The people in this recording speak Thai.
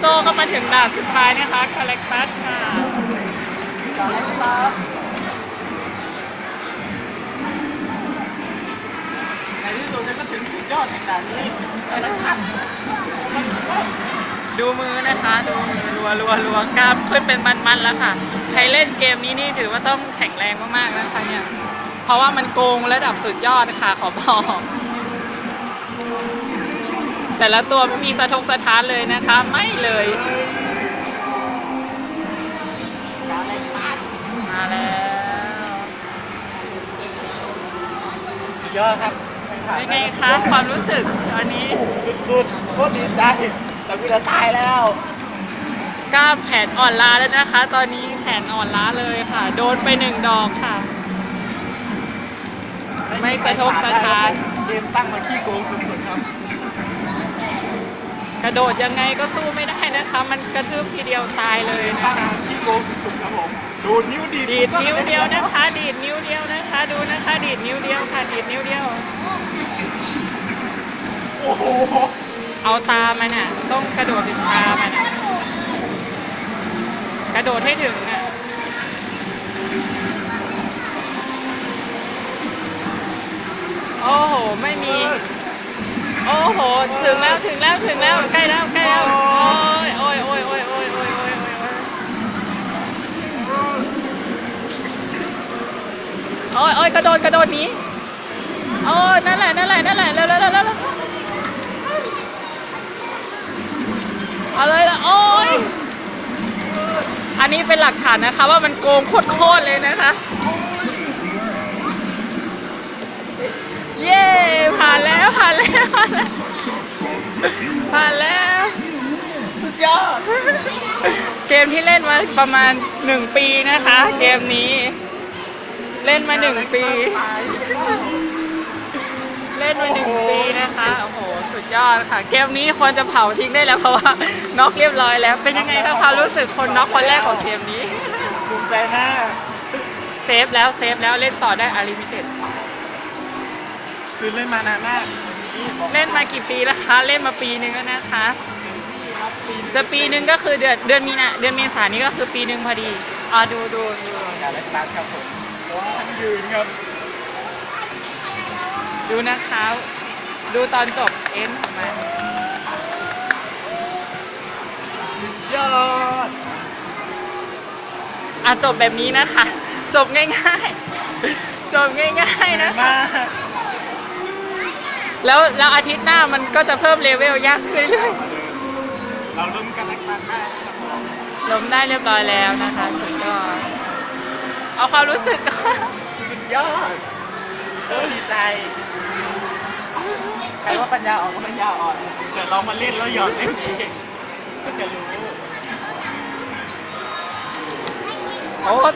โจก็มาถึงด่านสุดท้ายนะคะคาแรคตัสค่ะจอดแล้วครับในที่สุดเนี่ยก็ถึงสุดยอดแห่งด่านนี้ดูมือนะคะดูมือรัวรัวรัวกล้ามขึ้นเป็นมันๆแล้วค่ะใช้เล่นเกมนี้นี่ถือว่าต้องแข็งแรงมากๆนะคะเนี่ยเพราะว่ามันโกงระดับสุดยอดค่ะขอบอก แต่ละตัวไม่มีสะทกสะท้านเลยนะคะ ไม่เลยการเล่นตัดมาแล้วสุดยอดครับแข่งขันเป็นไงคะความรู้สึกตอนนี้ สุดๆโคตรดีใจแต่กูจะตายแล้วกล้ามแขนอ่อนล้าแล้วนะคะ ตอนนี้แขนอ่อนล้าเลยค่ะ โดนไปหนึ่งดอกค่ะ ไม่กระทบกระทานเกมตั้งมาขี้โกงสุดๆค รับกระโดดยังไงก็สู้ไม่ได้นะคะ มันกระทืบทีเดียวตายเลยตั้นะงคะมาขี้โกงสุดๆครับผมดูดนิ้วดีดดีดนิ้วเดียวนะคะ ดีดนิ้วเดียวนะคะ ดูนะคะ ดีดนิ้วเดียวค่ะ ดีดนิ้วเดียว โอ้โห เอาตามันอะ ต้องกระโดดถึงตามันอะ กระโดดให้ถึงอะโอ้โห ไม่มี โอ้โห ถึงแล้วถึงแล้วถึงแล้วใกล้แล้วใกล้แล้ว โอ้ยโอ้ยโอ้ยโอ้ยโอ้ยโอ้ยโอ้ยโอ้ยโอ้ยกระโดดกระโดดหนี้โอ้ยนั่นแหละนั่นแหละนั่นแหละเร็วเร็วเร็วเร็วเร็วเอาเลยละโอ้ยอันนี้เป็นหลักฐานนะคะว่ามันโกงโคตรๆเลยนะคะ เย้ผ่านแล้วผ่านแล้ว ผ่านแล้วผ่านแล้ว สุดยอด เกมที่เล่นมาประมาณ1ปีนะคะ เกมนี้ เล่นมา1ปี เล่นมาหนึ่งปีนะคะ โอ้โห สุดยอดค่ะ เกมนี้ควรจะเผาทิ้งได้แล้วเพราะว่าน็อกเรียบร้อยแล้ว เป็นยังไงคะความรู้สึกคนน็อกคนแรกของเกมนี้ ภูมิใจมาก เซฟแล้วเซฟแล้วเล่นต่อได้อาริมิเต็ด คือเล่นมานานมากนี่บอก เล่นมากี่ปีแล้วคะ เล่นมาปีหนึ่งแล้วนะคะครับปีนจะปีหนึ่งก็คือเดือนเดือนมีนาเดือนเมษายนนี้ก็คือปีหนึ่งพอดีอ่าดูดูดูการเล่นตัดครับผมว้าวยืนครับ ดูนะคะ ดูตอนจบเอ็นของมันยอดอะจบแบบนี้นะคะ จบง่ายๆ จบง่ายๆนะคะมาก แล้วแล้วอาทิตย์หน้ามันก็จะเพิ่มเลเวลยากขึ้นเรื่อยเราลุ้นกันเล่นตัดได้ครับผมๆล้มได้เรียบร้อยแล้วนะคะ สุดยอดเอาความรู้สึกก่อนสุดยอดเออดีใจ ใครว่าปัญญาอ่อนก็ปัญญาอ่อนเดี๋ยวเรามาเล่นแล้วหยอดเล่นเองก็จะรู้ โอ้